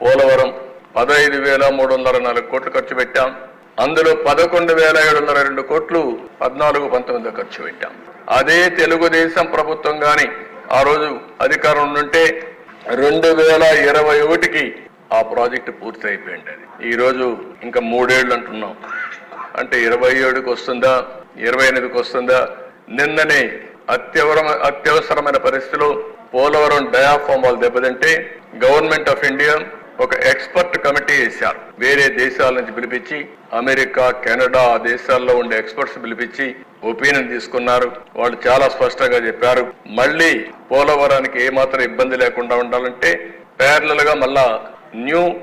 పోలవరం పదహైదు వేల మూడు వందల నాలుగు కోట్లు ఖర్చు పెట్టాం. అందులో పదకొండు వేల ఏడు వందల రెండు కోట్లు పద్నాలుగు పంతొమ్మిదిలో ఖర్చు పెట్టాం. అదే తెలుగుదేశం ప్రభుత్వం గాని ఆ రోజు అధికారం ఉంటే రెండు వేల ఇరవై ఒకటికి ఆ ప్రాజెక్టు పూర్తి అయిపోయింది అది. ఈ రోజు ఇంకా మూడేళ్ళు అంటున్నాం. అంటే ఇరవై ఏడుకి వస్తుందా ఇరవై ఎనిమిదికి వస్తుందా? నిన్ననే అత్యవర అత్యవసరమైన పరిస్థితిలో పోలవరం డయాఫామ్ వాళ్ళు దెబ్బతింటే గవర్నమెంట్ ఆఫ్ ఇండియా ఒక ఎక్స్పర్ట్ కమిటీ వేశారు. వేరే దేశాల నుంచి పిలిపించి అమెరికా కెనడా ఆ దేశాల్లో ఉండే ఎక్స్పర్ట్స్ పిలిపించి ఒపీనియన్ తీసుకున్నారు. వాళ్ళు చాలా స్పష్టంగా చెప్పారు. మళ్ళీ పోలవరానికి ఏమాత్రం ఇబ్బంది లేకుండా ఉండాలంటే ప్యారల గా మళ్ళా న్యూ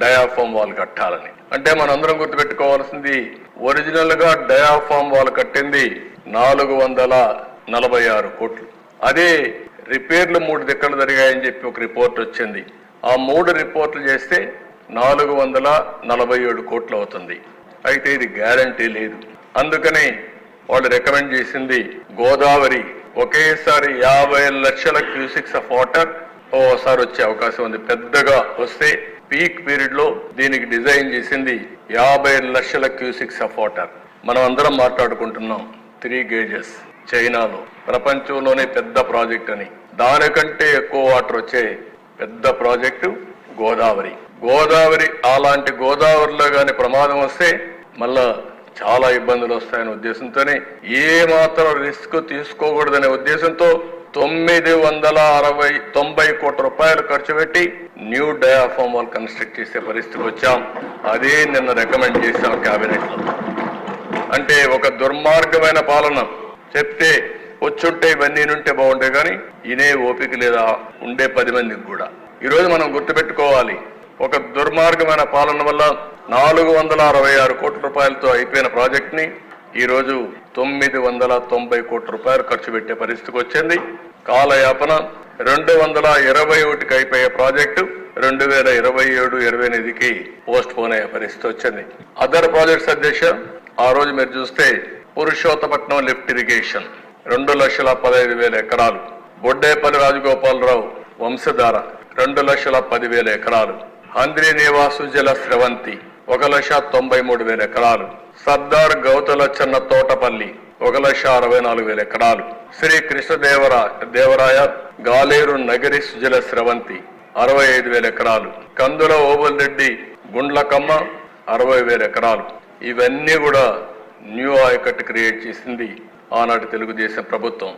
డయాఫామ్ వాల్ కట్టాలని. అంటే మనందరం గుర్తుపెట్టుకోవాల్సింది ఒరిజినల్గా డయాఫామ్ వాల్ కట్టింది నాలుగు వందల నలభై ఆరు కోట్లు. అదే రిపేర్లు మూడు దిక్కలు జరిగాయని చెప్పి ఒక రిపోర్ట్ వచ్చింది. ఆ మూడు రిపోర్ట్లు చేస్తే నాలుగు వందల నలభై ఏడు కోట్లు అవుతుంది. అయితే ఇది గ్యారంటీ లేదు. అందుకని వాళ్ళు రికమెండ్ చేసింది గోదావరి. ఒకేసారి యాభై లక్షల క్యూసిక్స్ ఆఫ్ వాటర్ ఓసారి వచ్చే అవకాశం ఉంది. పెద్దగా వస్తే పీక్ పీరియడ్లో దీనికి డిజైన్ చేసింది యాభై లక్షల క్యూసిక్స్ ఆఫ్ వాటర్. మనం అందరం మాట్లాడుకుంటున్నాం త్రీ గేజెస్ చైనాలో. ప్రపంచంలోనే పెద్ద ప్రాజెక్ట్ అని. దానికంటే ఎక్కువ వాటర్ వచ్చే పెద్ద ప్రాజెక్టు గోదావరి. గోదావరి అలాంటి గోదావరిలో గాని ప్రమాదం వస్తే మళ్ళా చాలా ఇబ్బందులు వస్తాయనే ఉద్దేశంతోనే ఏ మాత్రం రిస్క్ తీసుకోకూడదనే ఉద్దేశంతో తొమ్మిది వందల అరవై తొంభై కోట్ల రూపాయలు ఖర్చు పెట్టి న్యూ డయాఫామ్ వాల్ కన్స్ట్రక్ట్ చేసే పరిస్థితికి వచ్చాం. అదే నిన్న రికమెండ్ చేశాం క్యాబినెట్లో అంటే ఒక దుర్మార్గమైన పాలన. చెప్తే వచ్చుంటే ఇవన్నీ ఉంటే బాగుంటాయి కానీ ఇనే ఓపిక లేదా ఉండే పది మందికి కూడా. ఈరోజు మనం గుర్తుపెట్టుకోవాలి ఒక దుర్మార్గమైన పాలన వల్ల నాలుగు వందల అరవై ఆరు కోట్ల రూపాయలతో అయిపోయిన ప్రాజెక్ట్ని ఈరోజు తొమ్మిది వందల తొంభై కోట్ల రూపాయలు ఖర్చు పెట్టే పరిస్థితికి వచ్చింది. కాలయాపన రెండు వందల ఇరవై ఒకటికి అయిపోయే ప్రాజెక్టు రెండు వేల ఇరవై ఏడు ఇరవై ఎనిమిదికి పోస్ట్ పోన్ అయ్యే పరిస్థితి వచ్చింది. అదర్ ప్రాజెక్ట్స్ అధ్యక్ష ఆ రోజు మీరు చూస్తే పురుషోత్తపట్నం లిఫ్ట్ ఇరిగేషన్. రెండు లక్షల పదహైదు వేల ఎకరాలు. బొడ్డేపల్లి రాజగోపాలరావు వంశధార రెండు లక్షల పదివేల ఎకరాలు. హంద్రి నివాసు జల స్రవంతి ఒక లక్ష తొంభై మూడు వేల ఎకరాలు. సర్దార్ గౌతల చెన్న తోటపల్లి ఒక లక్ష అరవై నాలుగు వేల ఎకరాలు. శ్రీ కృష్ణదేవరా దేవరాయ గాలేరు నగరి సుజల స్రవంతి అరవై ఐదు వేల ఎకరాలు. కందుల ఓబుల్ రెడ్డి గుండ్లకమ్మ అరవై వేల ఎకరాలు. ఇవన్నీ కూడా న్యూ ఆయకట్ క్రియేట్ చేసింది ఆనాటి తెలుగుదేశం ప్రభుత్వం